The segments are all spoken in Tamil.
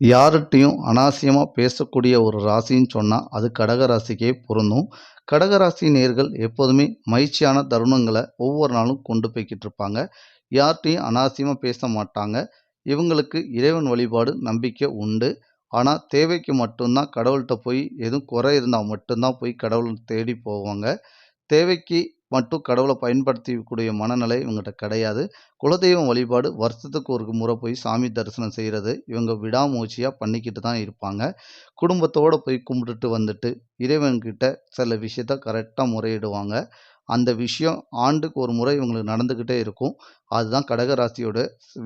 யார்கிட்டையும் அனாவசியமாக பேசக்கூடிய ஒரு ராசின்னு சொன்னால் அது கடக ராசிக்கே பொருந்தும். கடக ராசி நேர்கள் எப்போதுமே மகிழ்ச்சியான தருணங்களை ஒவ்வொரு நாளும் கொண்டு போய்கிட்டு இருப்பாங்க. யார்கிட்டையும் அனாவசியமாக பேச மாட்டாங்க. இவங்களுக்கு இறைவன் வழிபாடு நம்பிக்கை உண்டு. ஆனால் தேவைக்கு மட்டும்தான் கடவுள்கிட்ட போய் எதுவும் குறை இருந்தால் மட்டும்தான் போய் கடவுள் தேடி போவாங்க. தேவைக்கு மட்டும் கடவுளை பயன்படுத்திக்கூடிய மனநிலை இவங்ககிட்ட கிடையாது. குலதெய்வம் வழிபாடு வருஷத்துக்கு ஒரு முறை போய் சாமி தரிசனம் செய்கிறது இவங்க விடாமூச்சியாக பண்ணிக்கிட்டு தான் இருப்பாங்க. குடும்பத்தோடு போய் கும்பிட்டுட்டு வந்துட்டு இறைவன்கிட்ட சில விஷயத்த கரெக்டாக முறையிடுவாங்க. அந்த விஷயம் ஆண்டுக்கு ஒரு முறை இவங்களுக்கு நடந்துக்கிட்டே இருக்கும். அதுதான் கடகராசியோட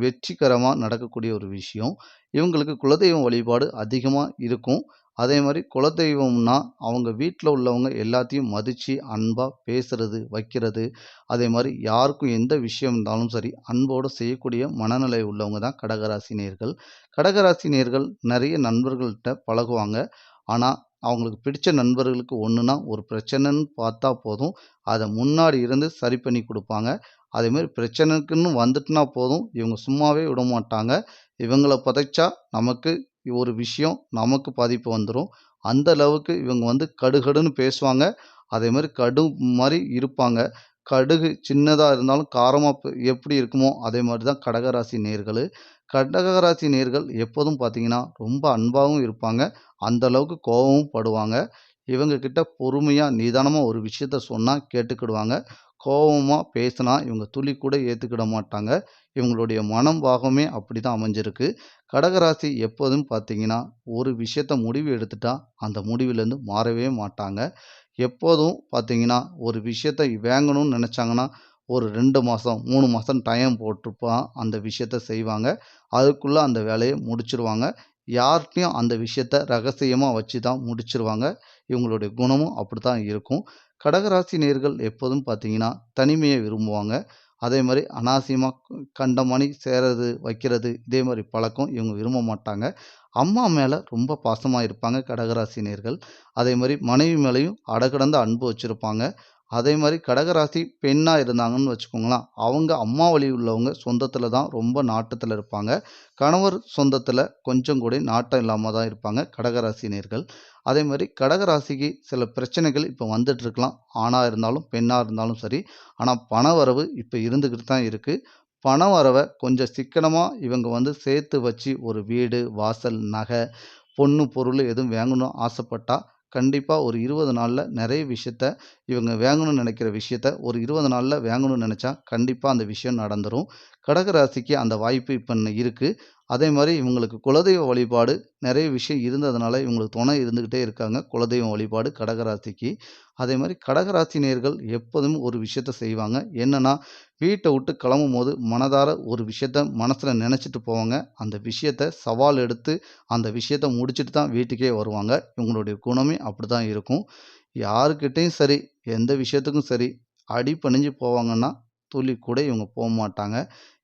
வெற்றிகரமாக நடக்கக்கூடிய ஒரு விஷயம். இவங்களுக்கு குலதெய்வம் வழிபாடு அதிகமாக இருக்கும். அதே மாதிரி குலதெய்வம்னா அவங்க வீட்டில் உள்ளவங்க எல்லாத்தையும் மதித்து அன்பாக பேசுறது வைக்கிறது. அதே மாதிரி யாருக்கும் எந்த விஷயம் இருந்தாலும் சரி அன்போடு செய்யக்கூடிய மனநிலை உள்ளவங்க தான் கடகராசினியர்கள். கடகராசினியர்கள் நிறைய நண்பர்கள்கிட்ட பழகுவாங்க. ஆனால் அவங்களுக்கு பிடிச்ச நண்பர்களுக்கு ஒன்றுனா ஒரு பிரச்சனைன்னு பார்த்தா போதும். அதை முன்னாடி இருந்து சரி பண்ணி கொடுப்பாங்க. அதேமாதிரி பிரச்சனைக்குன்னு வந்துட்டுனா போதும். இவங்க சும்மாவே விட மாட்டாங்க இவங்களை பதைச்சா நமக்கு ஒரு விஷயம் நமக்கு பாதிப்பு வந்துடும் அந்த அளவுக்கு இவங்க வந்து கடுகடுன்னு பேசுவாங்க. அதே மாதிரி கடு மாதிரி இருப்பாங்க. கடுகு சின்னதாக இருந்தாலும் காரமாக எப்படி இருக்குமோ அதே மாதிரி தான் கடகராசி நேர்கள். கடகராசி நேர்கள் எப்போதும் பார்த்தீங்கன்னா ரொம்ப அன்பாகவும் இருப்பாங்க. அந்த அளவுக்கு கோபமும் படுவாங்க. இவங்கக்கிட்ட பொறுமையாக நிதானமாக ஒரு விஷயத்த சொன்னால் கேட்டுக்கிடுவாங்க. கோபமாக பேசினா இவங்க துளி கூட ஏற்றுக்கிட மாட்டாங்க. இவங்களுடைய மனம் பாகமே அப்படி தான் அமைஞ்சிருக்கு. கடகராசி எப்போதும் பார்த்தீங்கன்னா ஒரு விஷயத்த முடிவு எடுத்துட்டா அந்த முடிவிலேருந்து மாறவே மாட்டாங்க. எப்போதும் பார்த்தீங்கன்னா ஒரு விஷயத்த வாங்கணும்னு நினச்சாங்கன்னா ஒரு ரெண்டு மாதம் மூணு மாதம் டைம் போட்டிருப்பான் அந்த விஷயத்த செய்வாங்க. அதுக்குள்ளே அந்த வேலையை முடிச்சிருவாங்க. யார்கிட்டையும் அந்த விஷயத்த ரகசியமாக வச்சு தான் முடிச்சிருவாங்க. இவங்களுடைய குணமும் அப்படி தான் இருக்கும். கடகராசி நேர்கள் எப்போதும் பார்த்தீங்கன்னா தனிமையை விரும்புவாங்க. அதே மாதிரி அனாவசியமாக கண்டமணி சேரது வைக்கிறது இதே மாதிரி பழக்கம் இவங்க விரும்ப மாட்டாங்க அம்மா மேலே ரொம்ப பாசமாக இருப்பாங்க கடகராசினியர்கள். அதே மாதிரி மனைவி மேலேயும் அடகடந்த அன்பு வச்சுருப்பாங்க. அதே மாதிரி கடகராசி பெண்ணாக இருந்தாங்கன்னு வச்சுக்கோங்களேன் அவங்க அம்மா வழி உள்ளவங்க சொந்தத்தில் தான் ரொம்ப நாட்டத்தில் இருப்பாங்க. கணவர் சொந்தத்தில் கொஞ்சம் கூட நாட்டம் இல்லாமல் தான் இருப்பாங்க கடகராசினியர்கள். அதே மாதிரி கடகராசிக்கு சில பிரச்சனைகள் இப்போ வந்துட்டு இருக்கலாம். ஆணாக இருந்தாலும் பெண்ணாக இருந்தாலும் சரி. ஆனால் பண வரவு இப்போ இருந்துக்கிட்டு தான் இருக்குது பண வரவை கொஞ்சம் சிக்கனமாக இவங்க வந்து சேர்த்து வச்சு ஒரு வீடு வாசல் நகை பொண்ணு பொருள் எதுவும் வாங்கணும்னு ஆசைப்பட்டால் கண்டிப்பாக ஒரு இருபது நாளில் நிறைய விஷயத்த இவங்க வாங்கணும்னு நினைக்கிற விஷயத்த ஒரு இருபது நாளில் வாங்கணும்னு நினச்சா கண்டிப்பாக அந்த விஷயம் நடந்துடும் கடகராசிக்கு அந்த வாய்ப்பு இப்போ இருக்குது அதே மாதிரி இவங்களுக்கு குலதெய்வ வழிபாடு நிறைய விஷயம் இருந்ததுனால இவங்களுக்கு துணை இருந்துக்கிட்டே இருக்காங்க. குலதெய்வம் வழிபாடு கடகராசிக்கு. அதே மாதிரி கடகராசினியர்கள் எப்போதும் ஒரு விஷயத்த செய்வாங்க. என்னென்னா வீட்டை விட்டு கிளம்பும் போது மனதார ஒரு விஷயத்த மனசில் நினச்சிட்டு போவாங்க. அந்த விஷயத்த சவால் எடுத்து அந்த விஷயத்த முடிச்சுட்டு தான் வீட்டுக்கே வருவாங்க. இவங்களுடைய குணமே அப்படி தான் இருக்கும். யாருக்கிட்டேயும் சரி எந்த விஷயத்துக்கும் சரி அடி பணிஞ்சு போவாங்கன்னா துளி கூட இவங்க போக மாட்டாங்க.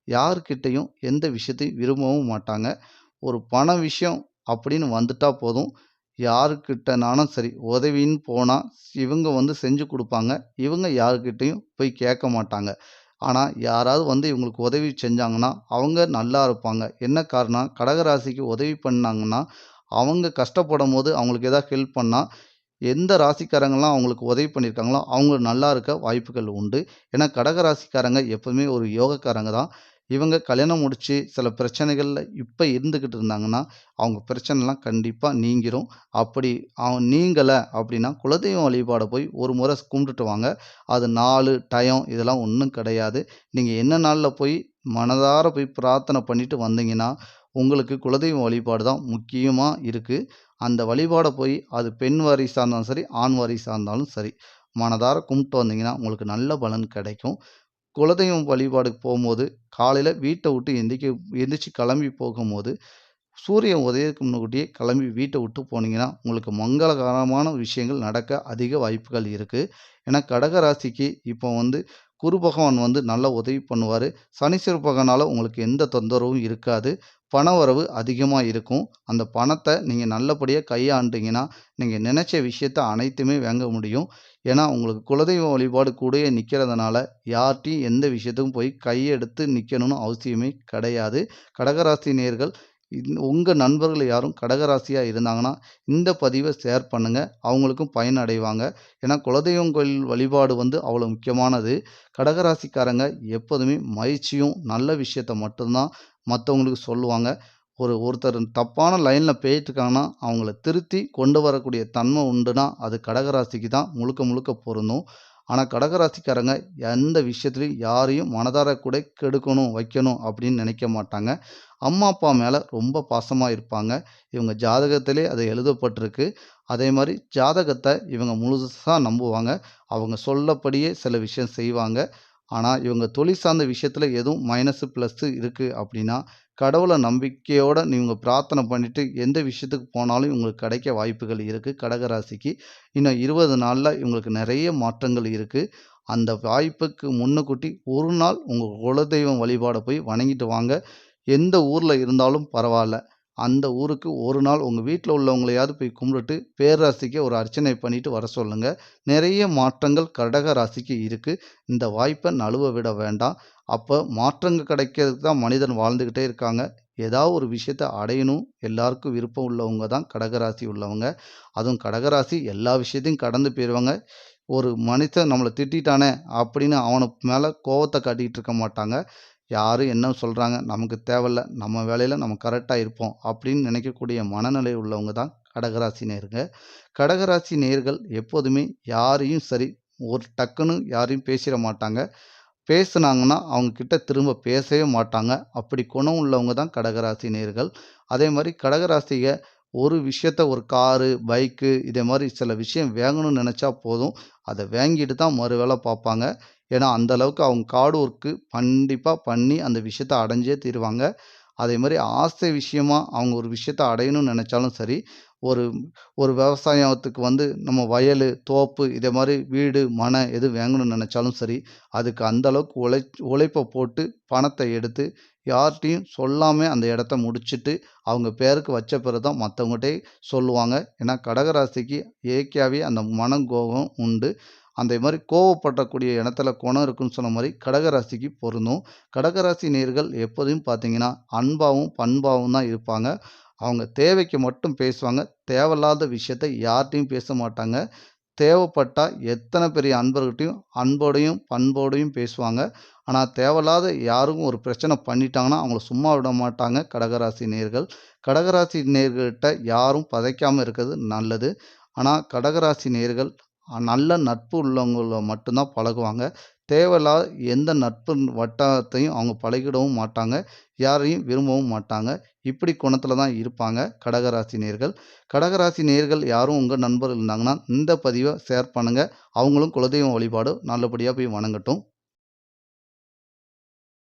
யார்கிட்டையும் எந்த விஷயத்தையும் விரும்பவும் மாட்டாங்க. ஒரு பண விஷயம் அப்படின்னு வந்துட்டால் போதும். யாருக்கிட்டனாலும் சரி உதவின்னு போனால் இவங்க வந்து செஞ்சு கொடுப்பாங்க. இவங்க யாருக்கிட்டையும் போய் கேட்க மாட்டாங்க. ஆனால் யாராவது வந்து இவங்களுக்கு உதவி செஞ்சாங்கன்னா அவங்க நல்லா இருப்பாங்க. என்ன காரணம்? கடகராசிக்கு உதவி பண்ணாங்கன்னா அவங்க கஷ்டப்படும் போது அவங்களுக்கு எதாவது ஹெல்ப் பண்ணால் எந்த ராசிக்காரங்களாம் அவங்களுக்கு உதவி பண்ணியிருக்காங்களோ அவங்க நல்லா இருக்க வாய்ப்புகள் உண்டு. ஏன்னா கடகராசிக்காரங்க எப்போதுமே ஒரு யோகக்காரங்க தான். இவங்க கல்யாணம் முடித்து சில பிரச்சனைகளில் இப்போ இருந்துக்கிட்டு இருந்தாங்கன்னா அவங்க பிரச்சனைலாம் கண்டிப்பாக நீங்கிரும். அப்படி அவன் நீங்கலை அப்படின்னா குலதெய்வம் வழிபாடை போய் ஒரு முறை கும்பிட்டுட்டு வாங்க. அது நாலு டயம் இதெல்லாம் ஒன்றும் கிடையாது. நீங்கள் என்ன நாளில் போய் மனதார போய் பிரார்த்தனை பண்ணிட்டு வந்தீங்கன்னா உங்களுக்கு குலதெய்வம் வழிபாடு தான் முக்கியமாக இருக்குது அந்த வழிபாடை போய் அது பெண் வாரிசாக இருந்தாலும் சரி ஆண் வாரிசாக இருந்தாலும் சரி மனதார கும்பிட்டு வந்தீங்கன்னா உங்களுக்கு நல்ல பலன் கிடைக்கும். குலதெய்வம் வழிபாடுக்கு போகும்போது காலையில் வீட்டை விட்டு எந்திரிக்க எந்திரிச்சு கிளம்பி போகும்போது சூரியன் உதயத்துக்கு முன்னுக்கூட்டியே கிளம்பி வீட்டை விட்டு போனீங்கன்னா உங்களுக்கு மங்களகரமான விஷயங்கள் நடக்க அதிக வாய்ப்புகள் இருக்குது ஏன்னா கடக ராசிக்கு இப்போ வந்து குரு பகவான் வந்து நல்லா உதவி பண்ணுவார். சனீஸ்வர பகவானால் உங்களுக்கு எந்த தொந்தரவும் இருக்காது. பண வரவு அதிகமாக இருக்கும். அந்த பணத்தை நீங்கள் நல்லபடியாக கையாண்டிங்கன்னா நீங்கள் நினச்ச விஷயத்த அனைத்துமே வாங்க முடியும். ஏன்னா உங்களுக்கு குலதெய்வ வழிபாடு கூடயே நிற்கிறதுனால யார்கிட்டையும் எந்த விஷயத்துக்கும் போய் கையெடுத்து நிற்கணும்னு அவசியமே கிடையாது. கடகராசி நேர்கள் இந் உங்கள் நண்பர்கள் யாரும் கடகராசியாக இருந்தாங்கன்னா, இந்த பதிவை ஷேர் பண்ணுங்கள் அவங்களுக்கும் பயன் அடைவாங்க ஏன்னா குலதெய்வம் கோயில் வழிபாடு வந்து அவ்வளோ முக்கியமானது. கடகராசிக்காரங்க எப்போதுமே மகிழ்ச்சியும், நல்ல விஷயத்த மட்டும்தான் மற்றவங்களுக்கு சொல்லுவாங்க. ஒரு ஒருத்தர் தப்பான லைனில் போயிட்டுருக்காங்கன்னா, அவங்கள திருத்தி கொண்டு வரக்கூடிய தன்மை உண்டுனா அது கடகராசிக்கு தான் முழுக்க முழுக்க பொருந்தும். ஆனால் கடகராசிக்காரங்க எந்த விஷயத்துலையும் யாரையும் மனதார கூட கெடுக்கணும், வைக்கணும் அப்படின்னு நினைக்க மாட்டாங்க. அம்மா, அப்பா மேலே ரொம்ப பாசமாக இருப்பாங்க. இவங்க ஜாதகத்திலே அது எழுதப்பட்டிருக்கு. அதே மாதிரி ஜாதகத்தை இவங்க முழுசாக நம்புவாங்க. அவங்க சொல்லப்படியே சில விஷயம் செய்வாங்க. ஆனால் இவங்க தொழில் சார்ந்த விஷயத்தில் எதுவும் மைனஸு, ப்ளஸ்ஸு இருக்குது அப்படின்னா, கடவுளை நம்பிக்கையோடு நீங்கள் பிரார்த்தனை பண்ணிவிட்டு எந்த விஷயத்துக்கு போனாலும் இவங்களுக்கு கிடைக்க வாய்ப்புகள் இருக்குது கடகராசிக்கு. இன்னும் இருபது நாளில் இவங்களுக்கு நிறைய மாற்றங்கள் இருக்குது அந்த வாய்ப்புக்கு முன்னுக்கூட்டி ஒரு நாள் உங்கள் குலதெய்வம் வழிபாடை போய் வணங்கிட்டு வாங்க. எந்த ஊரில் இருந்தாலும் பரவாயில்ல அந்த ஊருக்கு ஒரு நாள் உங்கள் வீட்டில் உள்ளவங்களையாவது போய் கும்பிட்டு பேர்ராசிக்கு ஒரு அர்ச்சனை பண்ணிட்டு வர சொல்லுங்கள் நிறைய மாற்றங்கள் கடக ராசிக்கு இருக்குது இந்த வாய்ப்பை நழுவ விட வேண்டாம். அப்போ மாற்றங்கள் கிடைக்கிறதுக்கு தான் மனிதன் வாழ்ந்துக்கிட்டே இருக்காங்க. ஏதாவது ஒரு விஷயத்த அடையணும். எல்லாருக்கும் விருப்பம் உள்ளவங்க தான் கடகராசி உள்ளவங்க. அதுவும் கடகராசி எல்லா விஷயத்தையும் கடந்து போயிடுவாங்க ஒரு மனிதன் நம்மளை திட்டிட்டானே அப்படின்னு அவனுக்கு மேலே கோவத்தை காட்டிக்கிட்டு இருக்க மாட்டாங்க. யாரும் என்ன சொல்கிறாங்க நமக்கு தேவையில்ல. நம்ம வேலையில் நம்ம கரெக்டாக இருப்போம். அப்படின்னு நினைக்கக்கூடிய மனநிலை உள்ளவங்க தான் கடகராசி நேர்கள் கடகராசி நேர்கள் எப்போதுமே யாரையும் சரி, ஒரு டக்குன்னு யாரையும் பேசிட மாட்டாங்க. பேசுனாங்கன்னா, அவங்க கிட்ட திரும்ப பேசவே மாட்டாங்க. அப்படி குணம் உள்ளவங்க தான் கடகராசி நேர்கள் அதே மாதிரி கடகராசியை ஒரு விஷயத்த ஒரு காரு, பைக்கு இதே மாதிரி சில விஷயம் வாங்கணும்னு நினச்சா போதும். அதை வாங்கிட்டு தான் மறு வேலை பார்ப்பாங்க ஏன்னா, அந்த அளவுக்கு அவங்க காடு ஒர்க்கு கண்டிப்பாக பண்ணி அந்த விஷயத்த அடைஞ்சே தீருவாங்க. அதே மாதிரி ஆசை விஷயமா அவங்க ஒரு விஷயத்த அடையணும்னு நினச்சாலும் சரி, ஒரு ஒரு விவசாயத்துக்கு வந்து நம்ம வயல் தோப்பு இதே மாதிரி வீடு, மனை எது வாங்கணும்னு நினச்சாலும் சரி, அதுக்கு அந்தளவுக்கு உழை உழைப்பை உழைப்ப போட்டு பணத்தை எடுத்து யார்கிட்டையும் சொல்லாமல் அந்த இடத்த முடிச்சுட்டு, அவங்க பேருக்கு வச்ச பிறகு தான் மத்தவங்கட்டயே சொல்லுவாங்க. ஏன்னா கடகராசிக்கு இயற்கையாகவே அந்த மனக்கோபம் உண்டு. அந்த மாதிரி கோவப்படக்கூடிய இடத்துல குணம் இருக்குன்னு சொன்ன மாதிரி கடகராசிக்கு பொருந்தும். கடகராசி நேர்கள் எப்போதையும் பார்த்தீங்கன்னா, அன்பாவும், பண்பாவும் தான் இருப்பாங்க. அவங்க தேவைக்கு மட்டும் பேசுவாங்க. தேவையில்லாத விஷயத்த யார்கிட்டையும் பேச மாட்டாங்க. தேவைப்பட்டால் எத்தனை பெரிய அன்பர்கிட்டையும் அன்போடையும், பண்போடையும் பேசுவாங்க. ஆனால் தேவையில்லாத யாரும் ஒரு பிரச்சனை பண்ணிட்டாங்கன்னா, அவங்கள சும்மா விட மாட்டாங்க கடகராசி நேர்கள் கடகராசி நேர்கள்கிட்ட யாரும் பதைக்காமல் இருக்கிறது நல்லது. ஆனால் கடகராசி நேர்கள் நல்ல நட்பு உள்ளவங்கள மட்டும்தான் பழகுவாங்க. தேவையில்லாத எந்த நட்பு வட்டாரத்தையும் அவங்க பழகிடவும் மாட்டாங்க. யாரையும் விரும்பவும் மாட்டாங்க. இப்படி குணத்தில் தான் இருப்பாங்க கடகராசி நேர்கள் கடகராசி நேர்கள் யாரும் உங்கள் நண்பர்கள் இருந்தாங்கன்னா, இந்த பதிவை ஷேர் பண்ணுங்கள் அவங்களும் குலதெய்வம் வழிபாடு நல்லபடியாக போய் வணங்கட்டும்.